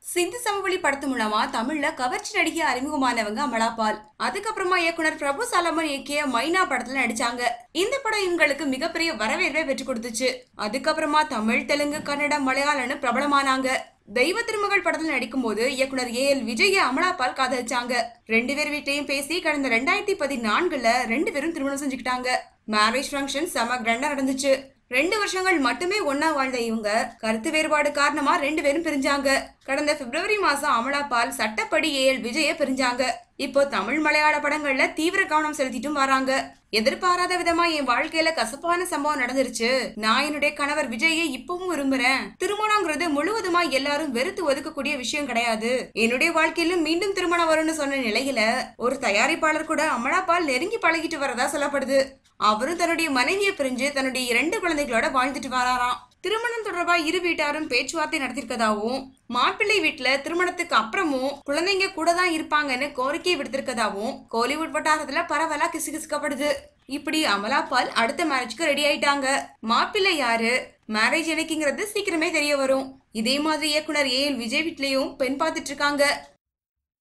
சிந்து சமவெளி படத்து மூலமா தமிழ்ல கவர்ச்சி நடிகை அறிமுகமானவங்க அமலாபால். அதுக்கப்புறமா இயக்குனர் பிரபு சாலமன் இயக்கிய மைனா படத்துல நடிச்சாங்க. இந்த படம் இவங்களுக்கு மிகப்பெரிய வரவேற்பை பெற்றுக் கொடுத்துச்சு. அதுக்கப்புறமா தமிழ் தெலுங்கு கன்னடம் மலையாளம்னு பிரபலமானாங்க. தெய்வ திருமகள் படத்துல நடிக்கும்போது இயக்குனர் ஏ எல் விஜய அமலாபால் காதலிச்சாங்க. ரெண்டு பேர் வீட்டையும் பேசி கடந்த ரெண்டாயிரத்தி பதினான்குல ரெண்டு பேரும் திருமணம் செஞ்சுக்கிட்டாங்க. மேரேஜ் ஃபங்க்ஷன் செம கிராண்டா நடந்துச்சு. ரெண்டு வருஷங்கள் மட்டுமே ஒன்னா வாழ்ந்த இவங்க கருத்து வேறுபாடு காரணமா ரெண்டு பேரும் பிரிஞ்சாங்க. கடந்த பிப்ரவரி மாசம் அமலாபால் சட்டப்படி ஏ எல் விஜய பிரிஞ்சாங்க. இப்போ தமிழ் மலையாள படங்கள்ல தீவிர கவனம் செலுத்திட்டும் வராங்க. எதிர்பாராத விதமா என் வாழ்க்கையில கசப்பான சம்பவம் நடந்துருச்சு. நான் என்னுடைய கணவர் விஜயை இப்பவும் விரும்புறேன். திருமணங்கிறது முழுவதுமா எல்லாரும் வெறுத்து ஒதுக்கக்கூடிய விஷயம் கிடையாது. என்னுடைய வாழ்க்கையிலும் மீண்டும் திருமணம் வரும்னு சொன்ன நிலையில ஒரு தயாரிப்பாளர் கூட அமலாபால் நெருங்கி பழகிட்டு வரதா சொல்லப்படுது. அவரும் தன்னுடைய மனைவியை பிரிஞ்சு தன்னுடைய இரண்டு குழந்தைகளோட வாழ்ந்துட்டு வராராம். திருமணம் தொடர்பா இரு வீட்டாரும் பேச்சுவார்த்தை நடத்திருக்கதாவும் மாப்பிள்ளை வீட்டுல திருமணத்துக்கு அப்புறமும் குழந்தைங்க கூட தான் இருப்பாங்கன்னு கோரிக்கை விடுத்திருக்கதாவும் கோலிவுட் வட்டாரத்துல பரவலா கிசுகிசுக்கப்படுது. இப்படி அமலாபால் அடுத்த மேரேஜ்க்கு ரெடி ஆயிட்டாங்க. மாப்பிள்ளை யாரு? மேரேஜ் எனக்குங்கிறது சீக்கிரமே தெரிய வரும். இதே மாதிரி இயக்குனர் ஏ எல் விஜய் வீட்லயும் பெண் பார்த்துட்டு இருக்காங்க.